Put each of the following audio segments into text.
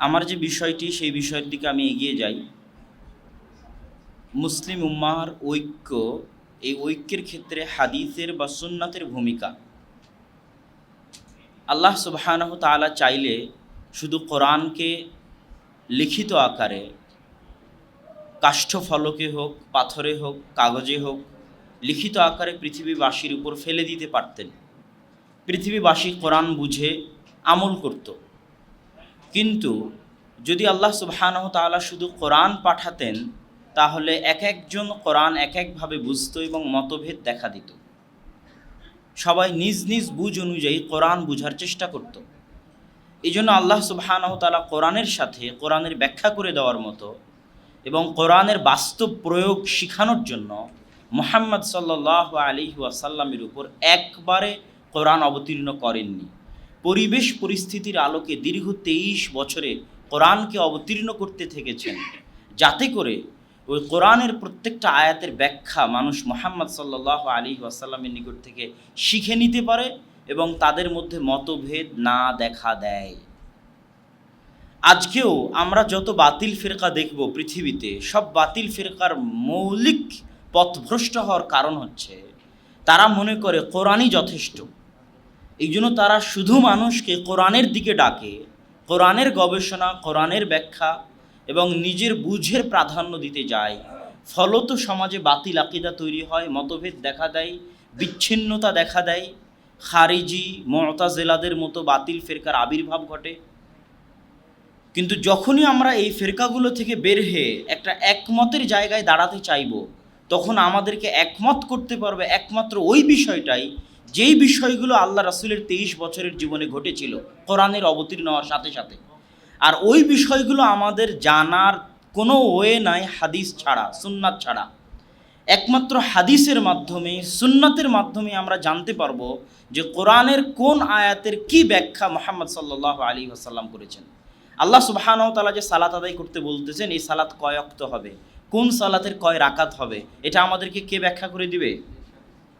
আমার যে বিষয়টি, সেই বিষয়ের দিকে আমি এগিয়ে যাই। মুসলিম উম্মার ঐক্য, এই ঐক্যের ক্ষেত্রে হাদিসের বা সুন্নাতের ভূমিকা। আল্লাহ সুবহানাহু তাআলা চাইলে শুধু কোরআনকে লিখিত আকারে, কাষ্ঠফলকে হোক, পাথরে হোক, কাগজে হোক, লিখিত আকারে পৃথিবীবাসীর উপর ফেলে দিতে পারতেন। পৃথিবীবাসী কোরআন বুঝে আমল করত। কিন্তু যদি আল্লাহ সুবহানাহ তাআলা শুধু কোরআন পাঠাতেন, তাহলে এক একজন কোরআন এক একভাবে বুঝত এবং মতভেদ দেখা দিত। সবাই নিজ নিজ বুঝ অনুযায়ী কোরআন বুঝার চেষ্টা করত। এই জন্য আল্লাহ সুবহানাহ তাআলা কোরআনের সাথে কোরআনের ব্যাখ্যা করে দেওয়ার মতো এবং কোরআনের বাস্তব প্রয়োগ শিখানোর জন্য মোহাম্মদ সাল্লাহ আলী ওয়াসাল্লামের উপর একবারে কোরআন অবতীর্ণ করেননি। পরিবেশ পরিস্থিতির আলোকে দীর্ঘ তেইশ বছরে কোরআনকে অবতীর্ণ করতে থেকেছেন। যাতে করে ওই কোরআনের প্রত্যেকটা আয়াতের ব্যাখ্যা মানুষ মোহাম্মদ সাল্লাহ আলী ওয়াসাল্লামের নিকট থেকে শিখে নিতে পারে এবং তাদের মধ্যে মতভেদ না দেখা দেয়। আজকেও আমরা যত বাতিল ফেরকা দেখব পৃথিবীতে, সব বাতিল ফেরকার মৌলিক পথভ্রষ্ট হওয়ার কারণ হচ্ছে, তারা মনে করে কোরআনই যথেষ্ট। এই জন্য তারা শুধু মানুষকে কোরআনের দিকে ডাকে, কোরআনের গবেষণা, কোরআনের ব্যাখ্যা এবং নিজের বুঝের প্রাধান্য দিতে যায়। ফলত সমাজে বাতিল আকিদা তৈরি হয়, মতভেদ দেখা দেয়, বিচ্ছিন্নতা দেখা দেয়, খারিজি মমতাজেলাদের মতো বাতিল ফেরকার আবির্ভাব ঘটে। কিন্তু যখনই আমরা এই ফেরকাগুলো থেকে বের হয়ে একটা একমতের জায়গায় দাঁড়াতে চাইব, তখন আমাদেরকে একমত করতে পারবে একমাত্র ওই বিষয়টাই যেই বিষয়গুলো আল্লাহ রাসুলের তেইশ বছরের জীবনে ঘটেছিল, কোরআনের অবতীর্ণ হওয়ার সাথে সাথে। আর ওই বিষয়গুলো আমাদের জানার কোনো ওয়ে নাই হাদিস ছাড়া, সুন্নাত ছাড়া। একমাত্র হাদিসের মাধ্যমে, সুন্নাতের মাধ্যমে আমরা জানতে পারব যে কোরআনের কোন আয়াতের কি ব্যাখ্যা মোহাম্মদ সাল্লাহ আলী আসাল্লাম করেছেন। আল্লাহ সুবাহানাও তালা যে সালাত আদায় করতে বলতেছেন, এই সালাত কয় অক্ত হবে? কোন সালাতের কয় রাকাত হবে? এটা আমাদেরকে কে ব্যাখ্যা করে দিবে?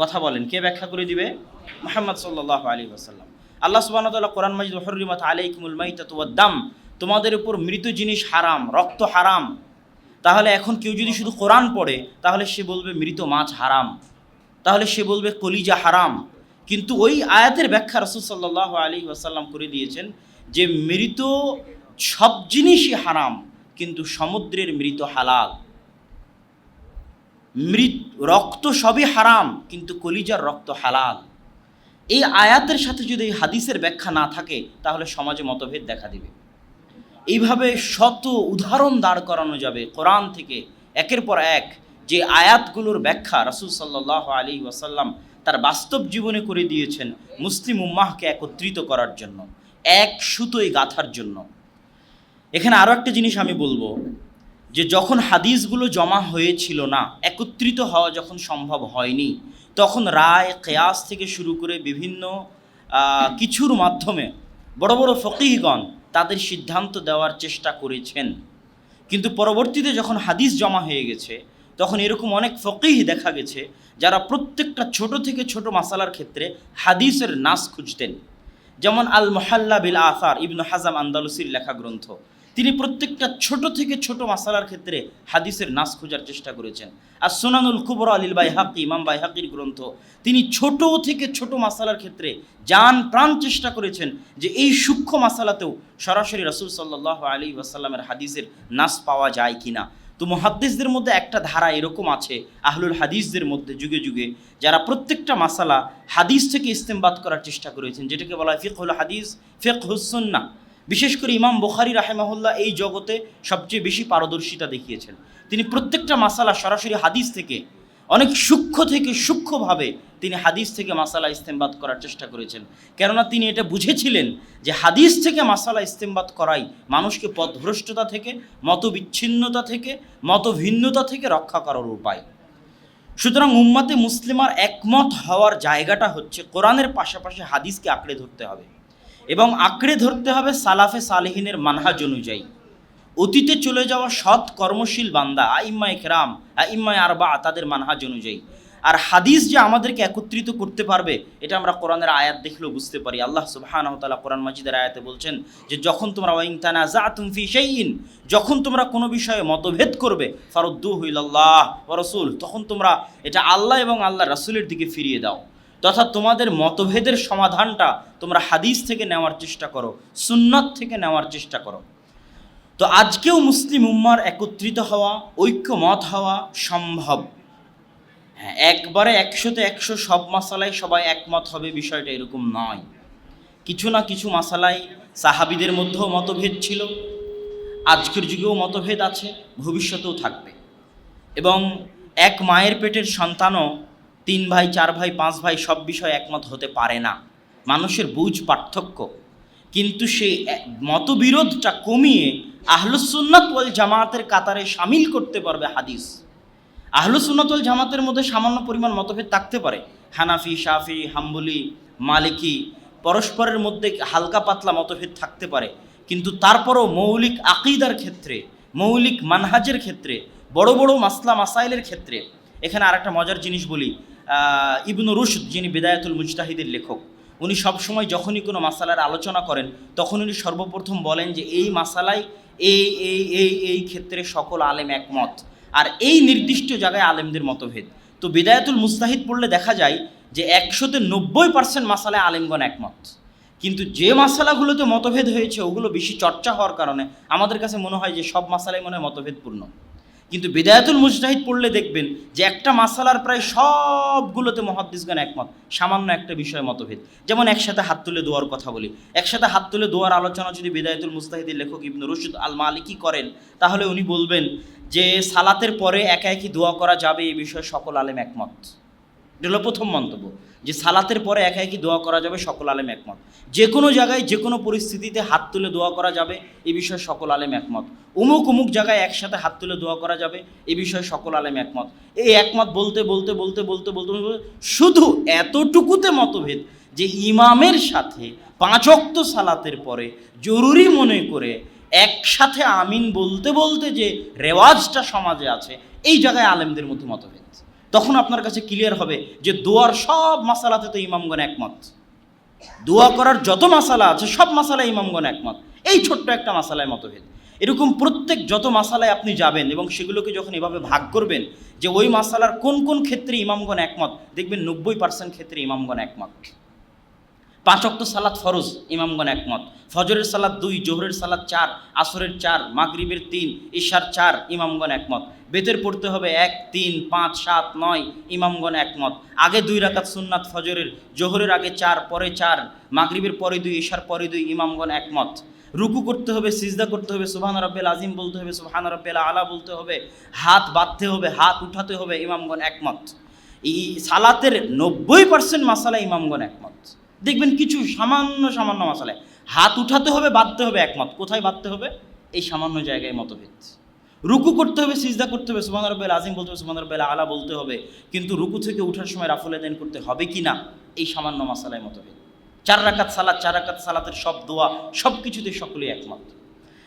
কথা বলেন, কে ব্যাখ্যা করে দিবে? মোহাম্মদ সাল্লাহ আলী আসাল্লাম আল্লাহ সুবাহ কোরআন মাজিদ হরিমত আলাইকুমুল মাইতাতুয়াদ্দাম তোমাদের উপর মৃত জিনিস হারাম, রক্ত হারাম। তাহলে এখন কেউ যদি শুধু কোরআন পড়ে, তাহলে সে বলবে মৃত মাছ হারাম। তাহলে সে বলবে কলিজা হারাম। কিন্তু ওই আয়াতের ব্যাখ্যা রসুল সাল্লাহ আলী ওয়াসাল্লাম করে দিয়েছেন যে মৃত সব জিনিসই হারাম, কিন্তু সমুদ্রের মৃত হালাল। মৃত রক্ত সবই হারাম, কিন্তু কলিজার রক্ত হালাল। এই আয়াতের সাথে যদি এই হাদিসের ব্যাখ্যা না থাকে, তাহলে সমাজে মতভেদ দেখা দিবে। এইভাবে শত উদাহরণ দাঁড় করানো যাবে কোরআন থেকে, একের পর এক, যে আয়াতগুলোর ব্যাখ্যা রাসুল সাল্লাহ আলী ওয়াসাল্লাম তার বাস্তব জীবনে করে দিয়েছেন মুসলিম উম্মাহকে একত্রিত করার জন্য, এক সুতোয় গাঁথার জন্য। এখানে আরও একটা জিনিস আমি বলব। যে যখন হাদিসগুলো জমা হয়েছিল না, একত্রিত হওয়া যখন সম্ভব হয়নি, তখন রায়, কেয়াস থেকে শুরু করে বিভিন্ন কিছুর মাধ্যমে বড় বড় ফকিহগণ তাদের সিদ্ধান্ত দেওয়ার চেষ্টা করেছেন। কিন্তু পরবর্তীতে যখন হাদিস জমা হয়ে গেছে, তখন এরকম অনেক ফকিহ দেখা গেছে, যারা প্রত্যেকটা ছোট থেকে ছোট মাসালার ক্ষেত্রে হাদিসের নাস খুঁজতেন। যেমন আল মোহাল্লা বিল আসার ইবনু হাজাম আন্দালুসির লেখা গ্রন্থ তিনি প্রত্যেকটা ছোট থেকে ছোট মাসালার ক্ষেত্রে হাদিসের নাস খোঁজার চেষ্টা করেছেন। আর সোনানুল কুবর আলিল বাই হাকি ইমাম বাই হাকির গ্রন্থ, তিনি ছোট থেকে ছোট মাসালার ক্ষেত্রে যান প্রাণ চেষ্টা করেছেন যে এই সূক্ষ্ম মাসালাতেও সরাসরি রসুল সাল্লাহ আলী ওয়াসাল্লামের হাদিসের নাস পাওয়া যায় কি না তো মহাদ্দিসদের মধ্যে একটা ধারা এরকম আছে, আহলুল হাদিসদের মধ্যে যুগে যুগে, যারা প্রত্যেকটা মাসালা হাদিস থেকে ইস্তেমবাদ করার চেষ্টা করেছেন, যেটাকে বলা হয় ফিকহুল হাদিস ফেক হুসন্না বিশেষ করে ইমাম বুখারি রাহেমাহুল্লাহ এই জগতে সবচেয়ে বেশি পারদর্শিতা দেখিয়েছেন। তিনি প্রত্যেকটা মাসালা সরাসরি হাদিস থেকে, অনেক সূক্ষ্ম থেকে সূক্ষ্মভাবে তিনি হাদিস থেকে মাসালা ইস্তেমবাদ করার চেষ্টা করেছেন। কেননা তিনি এটা বুঝেছিলেন যে হাদিস থেকে মাসালা ইস্তেমবাদ করাই মানুষকে পথভ্রষ্টতা থেকে, মতবিচ্ছিন্নতা থেকে, মতভিন্নতা থেকে রক্ষা করার উপায়। সুতরাং উম্মাতে মুসলিমার একমত হওয়ার জায়গাটা হচ্ছে কোরআনের পাশাপাশি হাদিসকে আঁকড়ে ধরতে হবে। এবং আঁকড়ে ধরতে হবে সালাফে সালেহিনের মানহাজ অনুযায়ী। অতীতে চলে যাওয়া সৎ কর্মশীল বান্দা আইম্মা একরাম আইম্মায় আরবা, তাদের মানহাজ অনুযায়ী। আর হাদিস যে আমাদেরকে একত্রিত করতে পারবে, এটা আমরা কোরআনের আয়াত দেখলেও বুঝতে পারি। আল্লাহ সুবহানাহু ওয়া কোরআন মাজিদের আয়াতে বলছেন যে, যখন তোমরা ওয়াইন তানাজাতুম ফি শাইইন, যখন তোমরা কোনো বিষয়ে মতভেদ করবে ফারুদ্দু ইলাল্লাহ ওয়া রাসূল, তখন তোমরা এটা আল্লাহ এবং আল্লাহ রাসূলের দিকে ফিরিয়ে দাও। তথা তোমাদের মতভেদের সমাধানটা তোমরা হাদিস থেকে নেওয়ার চেষ্টা করো, সুন্নত থেকে নেওয়ার চেষ্টা করো। তো আজকেও মুসলিম উম্মার একত্রিত হওয়া, ঐক্যমত হওয়া সম্ভব। হ্যাঁ একবারে একশোতে একশো সব মাসালায় সবাই একমত হবে বিষয়টা এরকম নয়। কিছু না কিছু মাসালায় সাহাবিদের মধ্যেও মতভেদ ছিল, আজকের যুগেও মতভেদ আছে, ভবিষ্যতেও থাকবে। এবং এক মায়ের পেটের সন্তানও তিন ভাই, চার ভাই, পাঁচ ভাই সব বিষয়ে একমত হতে পারে না। মানুষের বুঝ পার্থক্য। কিন্তু সেই মতবিরোধটা কমিয়ে আহলুসুন্নাত ওয়াল জামায়াতের কাতারে সামিল করতে পারবে হাদিস। আহলুসুন্নাত ওয়াল জামাতের মধ্যে সামান্য পরিমাণ মতভেদ থাকতে পারে। হানাফি, শাফি, হাম্বলি, মালিকি পরস্পরের মধ্যে হালকা পাতলা মতভেদ থাকতে পারে। কিন্তু তারপরও মৌলিক আকিদার ক্ষেত্রে, মৌলিক মানহাজের ক্ষেত্রে, বড় বড় মাসলা মাসাইলের ক্ষেত্রে, এখানে আরেকটা মজার জিনিস বলি ইবনু রুশদ যিনি বিদায়াতুল মুজতাহিদের লেখক, উনি সবসময় যখনই কোনো মাসালার আলোচনা করেন, তখন উনি সর্বপ্রথম বলেন যে এই মাসালায় এই এই এই এই ক্ষেত্রে সকল আলেম একমত। আর এই নির্দিষ্ট জায়গায় আলেমদের মতভেদ। তো বিদায়াতুল মুস্তাহিদ পড়লে দেখা যায় যে একশোতে নব্বই পার্সেন্ট মাসালায় আলেমগণ একমত। কিন্তু যে মাসালাগুলোতে মতভেদ হয়েছে, ওগুলো বেশি চর্চা হওয়ার কারণে আমাদের কাছে মনে হয় যে সব মাসালাই মনে হয় মতভেদপূর্ণ। কিন্তু বিদায়াতুল মুজতাহিদ পড়লে দেখবেন যে একটা মাসালার প্রায় সবগুলোতে মহাদ্দিসগণ একমত, সামান্য একটা বিষয় মতভেদ। যেমন একসাথে হাত তুলে দোয়ার কথা বলি। একসাথে হাত তুলে দোয়ার আলোচনা যদি বিদায়াতুল মুস্তাহিদের লেখক ইবনু রশিদ আল মালিকি করেন, তাহলে উনি বলবেন যে সালাতের পরে একা একই দোয়া করা যাবে এই বিষয়ে সকল আলেম একমত। এটা হলো প্রথম মন্তব্য। যে সালাতের পরে একা একই দোয়া করা যাবে, সকল আলেম একমত। যে কোনো জায়গায়, যে কোনো পরিস্থিতিতে হাত তুলে দোয়া করা যাবে, এ বিষয়ে সকল আলেম একমত। অমুক অমুক জায়গায় একসাথে হাত তুলে দোয়া করা যাবে, এ বিষয়ে সকল আলেম একমত। এই একমত বলতে বলতে বলতে বলতে বলতে শুধু এতটুকুতে মতভেদ যে ইমামের সাথে পাঁচ অক্ত সালাতের পরে জরুরি মনে করে একসাথে আমিন বলতে বলতে যে রেওয়াজটা সমাজে আছে, এই জায়গায় আলেমদের মধ্যে মতভেদ। তখন আপনার কাছে ক্লিয়ার হবে যে দোয়ার সব মাসালাতে তো ইমামগণ একমত। দোয়া করার যত মাসালা আছে, সব মাসালায় ইমামগণ একমত। এই ছোট্ট একটা মাসালায় মতভেদ। এরকম প্রত্যেক যত মাসালায় আপনি যাবেন এবং সেগুলোকে যখন এভাবে ভাগ করবেন, যে ওই মাসালার কোন কোন ক্ষেত্রে ইমামগণ একমত, দেখবেন নব্বই পার্সেন্ট ক্ষেত্রে ইমামগণ একমত। পাঁচ অক্ত সালাত ফরজ, ইমামগণ একমত। ফজরের সালাত দুই, জোহরের সালাত চার, আসরের চার, মাগরিবের তিন, ঈশার চার, ইমামগণ একমত। বেতের পড়তে হবে এক, তিন, পাঁচ, সাত, নয়, ইমামগণ একমত। আগে দুই রাকাত সুন্নাত ফজরের, জোহরের আগে চার, পরে চার, মাগরিবের পরে দুই, ঈশার পরে দুই, ইমামগণ একমত। রুকু করতে হবে, সিজদা করতে হবে, সুবহান রব্বেল আজিম বলতে হবে, সুবহান রব্বেল আলা বলতে হবে, হাত বাঁধতে হবে, হাত উঠাতে হবে, ইমামগণ একমত। এই সালাতের নব্বই পার্সেন্ট মাসালা ইমামগণ একমত। দেখবেন কিছু সামান্য সামান্য মশালায় হাত উঠাতে হবে, বাঁধতে হবে একমত। কোথায় বাঁধতে হবে? এই সামান্য জায়গায় মতভেদ। রুকু করতে হবে, সিজদা করতে হবে সুমান রব্বেল আজিম বলতে হবে সুমান রব্বেল আলা বলতে হবে। কিন্তু রুকু থেকে উঠার সময় রাফুল দেন করতে হবে কি না? এই সামান্য মশালায় মতভেদ। চার রাকাত সালাত, চার রাকাত সালাতের সব দোয়া, সব কিছুতে সকলেই একমত।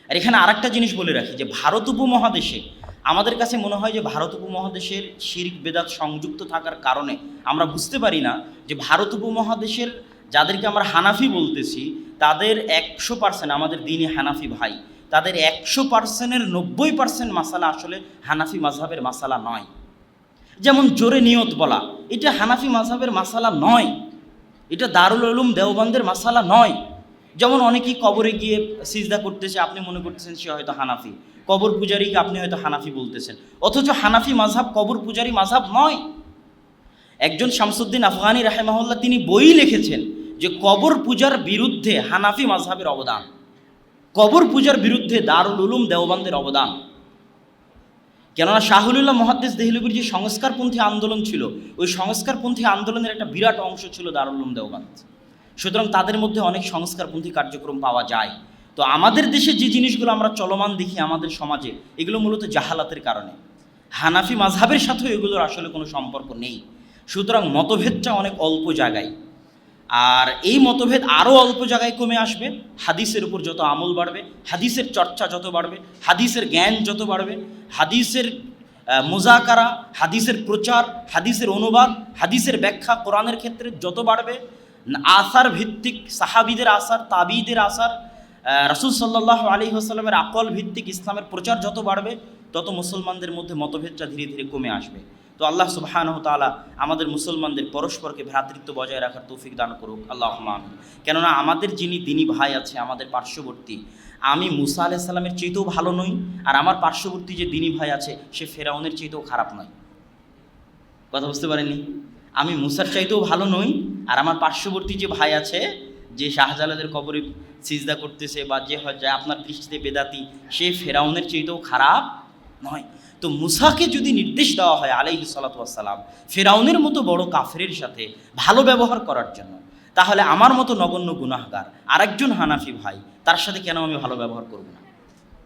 আর এখানে আরেকটা জিনিস বলে রাখি যে, ভারত উপমহাদেশে, আমাদের কাছে মনে হয় যে, ভারত উপমহাদেশের শিরিক, বেদাত সংযুক্ত থাকার কারণে আমরা বুঝতে পারি না যে, ভারত উপমহাদেশের যাদেরকে আমরা হানাফি বলতেছি, তাদের একশো পার্সেন্ট আমাদের দিনে হানাফি ভাই। তাদের একশো পার্সেন্টের নব্বই পার্সেন্ট মাসালা আসলে হানাফি মাঝহাবের মাসালা নয়। যেমন জোরে নিয়ত বলা, এটা হানাফি মাঝহাবের মাসালা নয়। এটা দারুল উলুম দেওবন্দের মাসালা নয়। যেমন অনেকেই কবরে গিয়ে সিজদা করতেছে, আপনি মনে করতেছেন সে হয়তো হানাফি। কবর পূজারীকে আপনি হয়তো হানাফি বলতেছেন। অথচ হানাফি মাঝহাব কবর পূজারী মাঝহাব নয়। একজন শামসুদ্দিন আফগানি রাহেমাহুল্লাহ তিনি বই লিখেছেন যে কবর পূজার বিরুদ্ধে হানাফি মাঝহাবের অবদান, কবর পূজার বিরুদ্ধে দারুল উলুম দেওবন্দের অবদান। কেননা শাহুলুল্লাহ মহাদ্দেশ দেহলবির যে সংস্কারপন্থী আন্দোলন ছিল, ওই সংস্কারপন্থী আন্দোলনের একটা বিরাট অংশ ছিল দারুল উলুম দেওবন্দ। সুতরাং তাদের মধ্যে অনেক সংস্কারপন্থী কার্যক্রম পাওয়া যায়। তো আমাদের দেশে যে জিনিসগুলো আমরা চলমান দেখি আমাদের সমাজে, এগুলো মূলত জাহালাতের কারণে। হানাফি মাঝহাবের সাথেও এগুলোর আসলে কোনো সম্পর্ক নেই। সুতরাং মতভেদটা অনেক অল্প জায়গায়। আর এই মতভেদ আরও অল্প জায়গায় কমে আসবে। হাদিসের উপর যত আমল বাড়বে, হাদিসের চর্চা যত বাড়বে, হাদিসের জ্ঞান যত বাড়বে, হাদিসের মোজাকারা, হাদিসের প্রচার, হাদিসের অনুবাদ, হাদিসের ব্যাখ্যা কোরআনের ক্ষেত্রে যত বাড়বে আসার ভিত্তিক, সাহাবিদের আসার, তাবিদের আসার রাসুল সাল্লাহ আলী হাসাল্লামের আকল ভিত্তিক ইসলামের প্রচার যত বাড়বে, তত মুসলমানদের মধ্যে মতভেদটা ধীরে ধীরে কমে আসবে। তো আল্লাহ সুবাহানহ তাআলা আমাদের মুসলমানদের পরস্পরকে ভ্রাতৃত্ব বজায় রাখার তৌফিক দান করুক। আল্লাহ আমিন। কেননা আমাদের যিনি দিনী ভাই আছে, আমাদের পার্শ্ববর্তী, আমি মুসা আলাহ সাল্লামের চেয়েতেও ভালো নই আর আমার পার্শ্ববর্তী যে দিনী ভাই আছে, সে ফেরাউনের চেয়েতেও খারাপ নয়। কথা বুঝতে পারেননি? আমি মুসার চাইতেও ভালো নই আর আমার পার্শ্ববর্তী যে ভাই আছে, যে শাহজালাদের কবরে সিজদা করতেছে বা যে হয় যায় আপনার দৃষ্টিতে বেদাতি, সে ফেরাউনের চাইতেও খারাপ নয়। তো মুসাকে যদি নির্দেশ দেওয়া হয়, আলাইহি সালাতাম ফেরাউনের মতো বড় কাফের সাথে ভালো ব্যবহার করার জন্য, তাহলে আমার মতো নগণ্য গুনাহগার আরেকজন হানাফি ভাই, তার সাথে কেন আমি ভালো ব্যবহার করব না?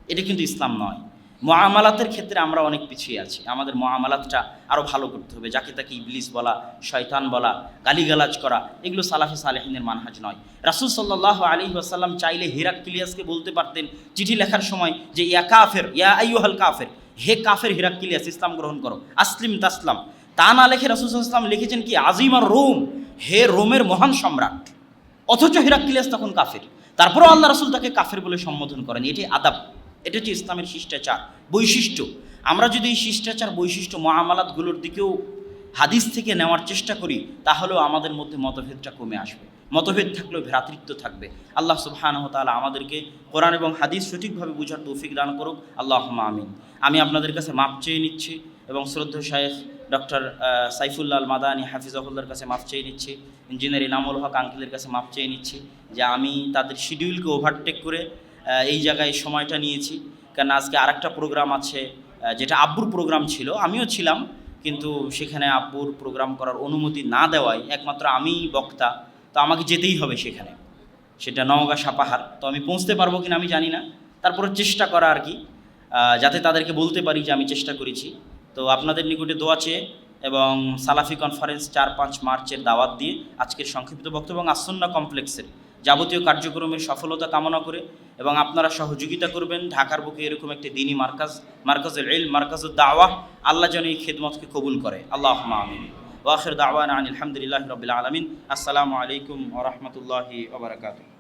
এটা কিন্তু ইসলাম নয়। মহামালাতের ক্ষেত্রে আমরা অনেক পিছিয়ে আছি। আমাদের মহামালাতটা আরও ভালো করতে হবে। যাকে তাকে ইবলিস বলা, শয়তান বলা, গালিগালাজ করা, এগুলো সালাফি সালেহিনের মানহাজ নয়। রাসুল সাল্লাহ আলী আসাল্লাম চাইলে হিরাক কিলিয়াসকে বলতে পারতেন চিঠি লেখার সময় যে, ইয়া কাফের, ইয়া আইয়ুহাল কাফের। হে কাফের হিরাক কিলিয়াস ইসলাম গ্রহণ করো। আসলিম তাসলাম। তা না লেখে রসুলাম লিখেছেন কি? আজিম আর রোম, হে রোমের মহান সম্রাট। অথচ হিরাক্কিলিয়াস তখন কাফের। তারপরও আল্লাহ রসুল তাকে কাফের বলে সম্বোধন করেন। এটি আদাব। এটা হচ্ছে ইসলামের শিষ্টাচার, বৈশিষ্ট্য। আমরা যদি এই শিষ্টাচার, বৈশিষ্ট্য, মহামালাতগুলোর দিকেও হাদিস থেকে নেওয়ার চেষ্টা করি, তাহলেও আমাদের মধ্যে মতভেদটা কমে আসবে। মতভেদ থাকলেও ভ্রাতৃত্ব থাকবে। আল্লাহ সুবহানাহ তাআলা আমাদেরকে কোরআন এবং হাদিস সঠিকভাবে বোঝার তৌফিক দান করুক। আল্লাহ আমিন। আমি আপনাদের কাছে মাপ চেয়ে নিচ্ছি এবং শ্রদ্ধা শায়েখ ডক্টর সাইফুল্লাহ আল মাদানি হাফিজাহুল্লার কাছে মাপ চেয়ে নিচ্ছি। ইঞ্জিনিয়ার ইনামুল হক আঙ্কিলের কাছে মাপ চেয়ে নিচ্ছি যে আমি তাদের শিডিউলকে ওভারটেক করে এই জায়গায় সময়টা নিয়েছি। কারণ আজকে আরেকটা প্রোগ্রাম আছে যেটা আব্বুর প্রোগ্রাম ছিল। আমিও ছিলাম কিন্তু সেখানে আব্বুর প্রোগ্রাম করার অনুমতি না দেওয়ায় একমাত্র আমিই বক্তা, তো আমাকে যেতেই হবে সেখানে। সেটা নওগাঁ সাপাহার। তো আমি পৌঁছতে পারব কিনা আমি জানি না। তারপরে চেষ্টা করা আর কি। যাতে তাদেরকে বলতে পারি যে আমি চেষ্টা করেছি। তো আপনাদের নিকটে দোয়া চেয়ে এবং সালাফি কনফারেন্স চার পাঁচ মার্চের দাওয়াত দিয়ে আজকের সংক্ষিপ্ত বক্তব্য এবং আসন্না কমপ্লেক্সের যাবতীয় কার্যক্রমের সফলতা কামনা করে এবং আপনারা সহযোগিতা করবেন। ঢাকার বুকে এরকম একটি দিনই মার্কাজ, মার্কাজুল ইল মার্কাজুল দাওয়া, আল্লাহ যেন এই খেদমতকে কবুল করে। আল্লাহ আমিন। ওয়াখির দাওয়ান আলহামদুলিল্লাহ রবিল আলমিন। আসসালামু আলাইকুম ওরহমতুল্লাহি ওবরাকাতুহ